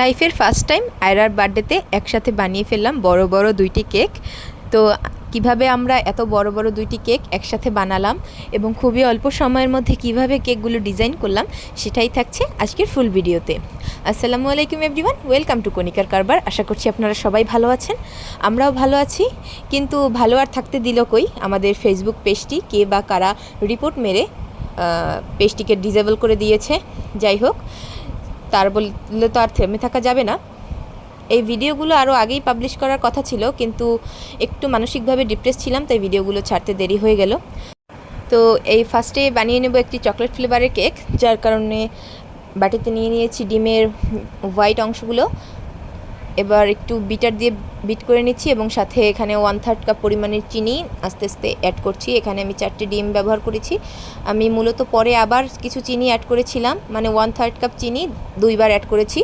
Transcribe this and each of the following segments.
লাইফের first time আয়রার বার্থডেতে একসাথে বানিয়ে ফেললাম বড় বড় দুইটি কেক। তো কীভাবে আমরা এত বড় বড় দুইটি কেক একসাথে বানালাম এবং খুবই অল্প সময়ের মধ্যে কীভাবে কেকগুলো ডিজাইন করলাম সেটাই থাকছে আজকের ফুল ভিডিওতে। আসসালামু আলাইকুম এভরিওয়ান, ওয়েলকাম টু কনিকার কারবার। আশা করছি আপনারা সবাই ভালো আছেন, আমরাও ভালো আছি। কিন্তু ভালো আর থাকতে দিল কই? আমাদের ফেসবুক পেজটি কে বা কারা রিপোর্ট মেরে পেজটিকে ডিজেবল করে দিয়েছে। যাই হোক তার বললে তো আর থেমে থাকা যাবে না। এই ভিডিওগুলো আরও আগেই পাবলিশ করার কথা ছিল, কিন্তু একটু মানসিকভাবে ডিপ্রেস ছিলাম, তাই ভিডিওগুলো ছাড়তে দেরি হয়ে গেল। তো এই ফার্স্টে বানিয়ে নেব একটি চকলেট ফ্লেভারের কেক যার কারণে বাটিতে নিয়ে নিয়েছি ডিমের হোয়াইট অংশগুলো। এবার একটু বিটার দিয়ে বিট করে নিচ্ছি এবং সাথে এখানে ওয়ান থার্ড কাপ পরিমাণের চিনি আস্তে আস্তে অ্যাড করছি। এখানে আমি চারটে ডিম ব্যবহার করেছি। আমি মূলত পরে আবার কিছু চিনি অ্যাড করেছিলাম মানে ওয়ান থার্ড কাপ চিনি দুইবার অ্যাড করেছি।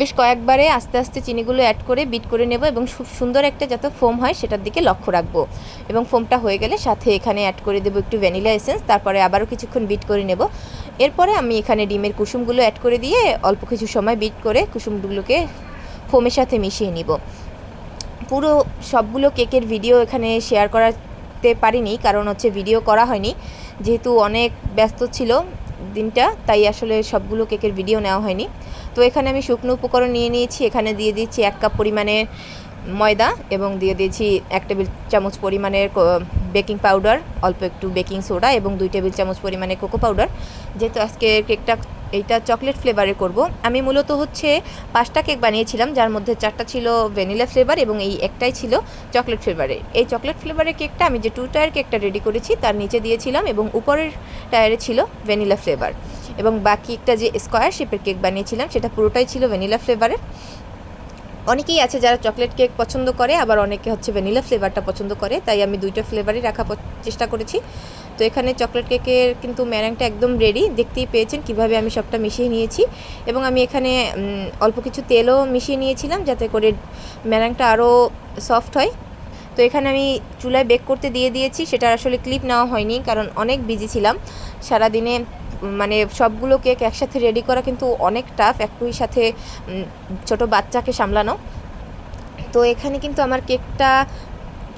বেশ কয়েকবারে আস্তে আস্তে চিনিগুলো অ্যাড করে বিট করে নেব এবং খুব সুন্দর একটা যাতে ফোম হয় সেটার দিকে লক্ষ্য রাখব। এবং ফোমটা হয়ে গেলে সাথে এখানে অ্যাড করে দেবো একটু ভ্যানিলা এসেন্স তারপরে আবারও কিছুক্ষণ বিট করে নেব। এরপরে আমি এখানে ডিমের কুসুমগুলো অ্যাড করে দিয়ে অল্প কিছু সময় বিট করে কুসুমগুলোকে ফোমের সাথে মিশিয়ে নিব। পুরো সবগুলো কেকের ভিডিও এখানে শেয়ার করাতে পারিনি, কারণ হচ্ছে ভিডিও করা হয়নি। যেহেতু অনেক ব্যস্ত ছিল দিনটা, তাই আসলে সবগুলো কেকের ভিডিও নেওয়া হয়নি। তো এখানে আমি শুকনো উপকরণ নিয়ে নিয়েছি, এখানে দিয়ে দিচ্ছি এক কাপ পরিমাণে ময়দা এবং দিয়ে দিয়েছি এক টেবিল চামচ পরিমাণের বেকিং পাউডার, অল্প একটু বেকিং সোডা এবং দুই টেবিল চামচ পরিমাণে কোকো পাউডার। যেহেতু আজকে কেকটা, এইটা চকলেট ফ্লেভারে করব, আমি মূলত হচ্ছে পাঁচটা কেক বানিয়েছিলাম, যার মধ্যে চারটা ছিল ভ্যানিলা ফ্লেভার এবং এই একটাই ছিল চকলেট ফ্লেভারে। এই চকলেট ফ্লেভারের কেকটা আমি যে টু টায়ার কেকটা রেডি করেছি, তার নিচে দিয়েছিলাম এবং উপরের টায়ারে ছিল ভ্যানিলা ফ্লেভার। এবং বাকি একটা যে স্কোয়ার শেপের কেক বানিয়েছিলাম, সেটা পুরোটাই ছিল ভ্যানিলা ফ্লেভারের। অনেকেই আছে যারা চকলেট কেক পছন্দ করে, আবার অনেকে হচ্ছে ভ্যানিলা ফ্লেভারটা পছন্দ করে, তাই আমি দুইটা ফ্লেভারই রাখা চেষ্টা করেছি। তো এখানে চকলেট কেকের কিন্তু ম্যারাংটা একদম রেডি দেখতেই পেয়েছেন কীভাবে আমি সবটা মিশিয়ে নিয়েছি। এবং আমি এখানে অল্প কিছু তেলও মিশিয়ে নিয়েছিলাম যাতে করে ম্যারাংটা আরও সফট হয়। তো এখানে আমি চুলায় বেক করতে দিয়ে দিয়েছি, সেটা আসলে ক্লিপ নেওয়া হয়নি, কারণ অনেক বিজি ছিলাম। সারাদিনে মানে সবগুলো কেক একসাথে রেডি করা কিন্তু অনেক টাফ একই সাথে ছোট বাচ্চাকে সামলানো। তো এখানে কিন্তু আমার কেকটা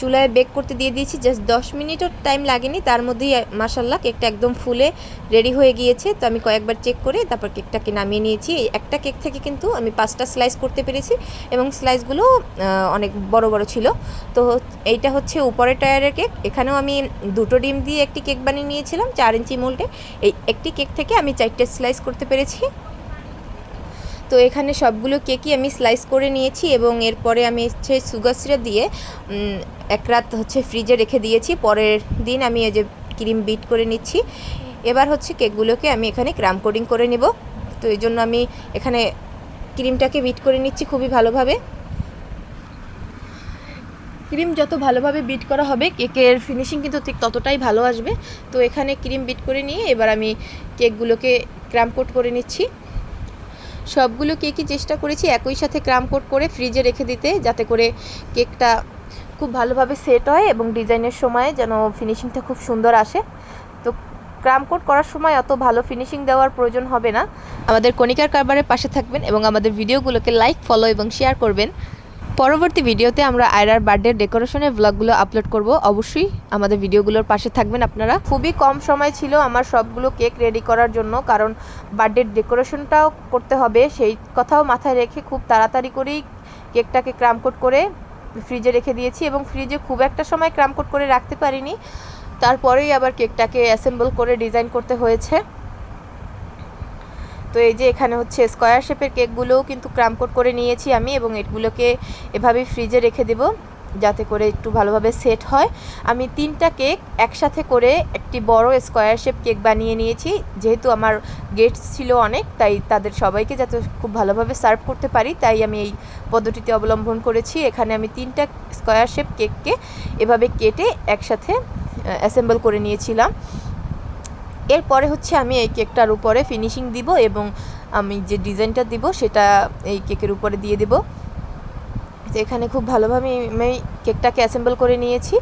চুলায় বেক করতে দিয়ে দিয়েছি জাস্ট দশ মিনিটও টাইম লাগেনি, তার মধ্যেই মাসাল্লাহ কেকটা একদম ফুলে রেডি হয়ে গিয়েছে। তো আমি কয়েকবার চেক করে তারপর কেকটাকে নামিয়ে নিয়েছি। এই একটা কেক থেকে কিন্তু আমি পাঁচটা স্লাইস করতে পেরেছি এবং স্লাইসগুলো অনেক বড় বড় ছিল। তো এইটা হচ্ছে উপরের টায়ারের কেক এখানেও আমি দুটো ডিম দিয়ে একটি কেক বানিয়ে নিয়েছিলাম, চার ইঞ্চি মোল্ডে এই একটি কেক থেকে আমি চারটে স্লাইস করতে পেরেছি। তো এখানে সবগুলো কেকই আমি স্লাইস করে নিয়েছি এবং এরপরে আমি হচ্ছে সুগার সিরাপ দিয়ে এক রাত হচ্ছে ফ্রিজে রেখে দিয়েছি। পরের দিন আমি এই যে ক্রিম বিট করে নিচ্ছি। এবার হচ্ছে কেকগুলোকে আমি এখানে ক্রাম কোডিং করে নেব। তো এই জন্য আমি এখানে ক্রিমটাকে বিট করে নিচ্ছি খুবই ভালোভাবে। ক্রিম যত ভালোভাবে বিট করা হবে, কেকের ফিনিশিং কিন্তু ঠিক ততটাই ভালো আসবে। তো এখানে ক্রিম বিট করে নিয়ে এবার আমি কেকগুলোকে ক্রাম কোট করে নিচ্ছি। সবগুলো কেকই চেষ্টা করেছি একই সাথে ক্রাম কোট করে ফ্রিজে রেখে দিতে, যাতে করে কেকটা খুব ভালোভাবে সেট হয় এবং ডিজাইনের সময় যেন ফিনিশিংটা খুব সুন্দর আসে। তো ক্রাম কোট করার সময় অত ভালো ফিনিশিং দেওয়ার প্রয়োজন হবে না। আমাদের কণিকার কারবারের পাশে থাকবেন এবং আমাদের ভিডিওগুলোকে লাইক, ফলো এবং শেয়ার করবেন। পরবর্তী ভিডিওতে আমরা আয়রার বার্থডে ডেকোরেশনের ব্লগগুলো আপলোড করব। অবশ্যই আমাদের ভিডিওগুলোর পাশে থাকবেন আপনারা। খুবই কম সময় ছিল আমার সবগুলো কেক রেডি করার জন্য, কারণ বার্থডে ডেকোরেশনটাও করতে হবে। সেই কথাও মাথায় রেখে খুব তাড়াতাড়ি করেই কেকটাকে ক্রামকোট করে ফ্রিজে রেখে দিয়েছি এবং ফ্রিজে খুব একটা সময় ক্রামকোট করে রাখতে পারিনি। তারপরেই আবার কেকটাকে অ্যাসেম্বল করে ডিজাইন করতে হয়েছে। তো এই যে এখানে হচ্ছে স্কোয়ার শেপের কেকগুলোও কিন্তু ক্রামকোট করে নিয়েছি আমি এবং এগুলোকে এভাবেই ফ্রিজে রেখে দেব যাতে করে একটু ভালোভাবে সেট হয়। আমি তিনটা কেক একসাথে করে একটি বড় স্কোয়ার শেপ কেক বানিয়ে নিয়েছি। যেহেতু আমার গেটস ছিল অনেক, তাই তাদের সবাইকে যাতে খুব ভালোভাবে সার্ভ করতে পারি, তাই আমি এই পদ্ধতিতে অবলম্বন করেছি। এখানে আমি তিনটা স্কোয়ার শেপ কেককে এভাবে কেটে একসাথে অ্যাসেম্বল করে নিয়েছিলাম। এরপরে হচ্ছে আমি এই কেকটার উপরে ফিনিশিং দিব এবং আমি যে ডিজাইনটা দিব সেটা এই কেকের উপরে দিয়ে দেব। তো এখানে খুব ভালোভাবে আমি কেকটাকে অ্যাসেম্বল করে নিয়েছি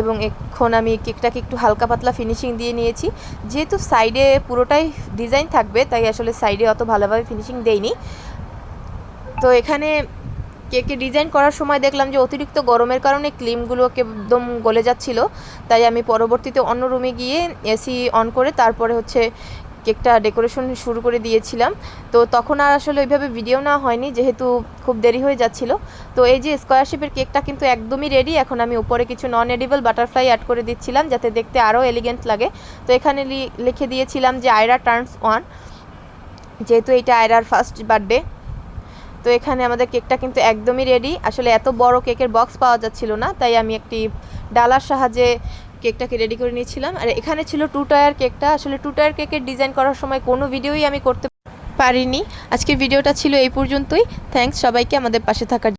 এবং এখন আমি কেকটাকে একটু হালকা পাতলা ফিনিশিং দিয়ে নিয়েছি। যেহেতু সাইডে পুরোটাই ডিজাইন থাকবে, তাই আসলে সাইডে অত ভালোভাবে ফিনিশিং দেইনি। তো এখানে কেকে ডিজাইন করার সময় দেখলাম যে অতিরিক্ত গরমের কারণে ক্লিমগুলো একদম গলে যাচ্ছিল। তাই আমি পরবর্তীতে অন্য রুমে গিয়ে এসি অন করে তারপরে হচ্ছে কেকটা ডেকোরেশন শুরু করে দিয়েছিলাম। তো তখন আর আসলে ওইভাবে ভিডিও নেওয়া হয়নি, যেহেতু খুব দেরি হয়ে যাচ্ছিল। তো এই যে স্কোয়ার শেপের কেকটা কিন্তু একদমই রেডি এখন আমি উপরে কিছু নন এডিবল বাটারফ্লাই অ্যাড করে দিচ্ছিলাম যাতে দেখতে আরও এলিগেন্ট লাগে। তো এখানে লিখে দিয়েছিলাম যে আয়রা টার্নস ওয়ান যেহেতু এটা আয়রার ফার্স্ট বার্থডে তো এখানে আমাদের কেকটা কিন্তু একদমই রেডি আসলে এত বড় কেকের বক্স পাওয়া যাচ্ছিল না, তাই আমি একটি ডালার সাহায্যে কেকটাকে রেডি করে নিয়েছিলাম। আর এখানে ছিল টু টায়ার কেকটা। আসলে টু টায়ার কেকের ডিজাইন করার সময় কোনো ভিডিওই আমি করতে পারিনি। আজকের ভিডিওটা ছিল এই পর্যন্তই। থ্যাংকস সবাইকে আমাদের পাশে থাকার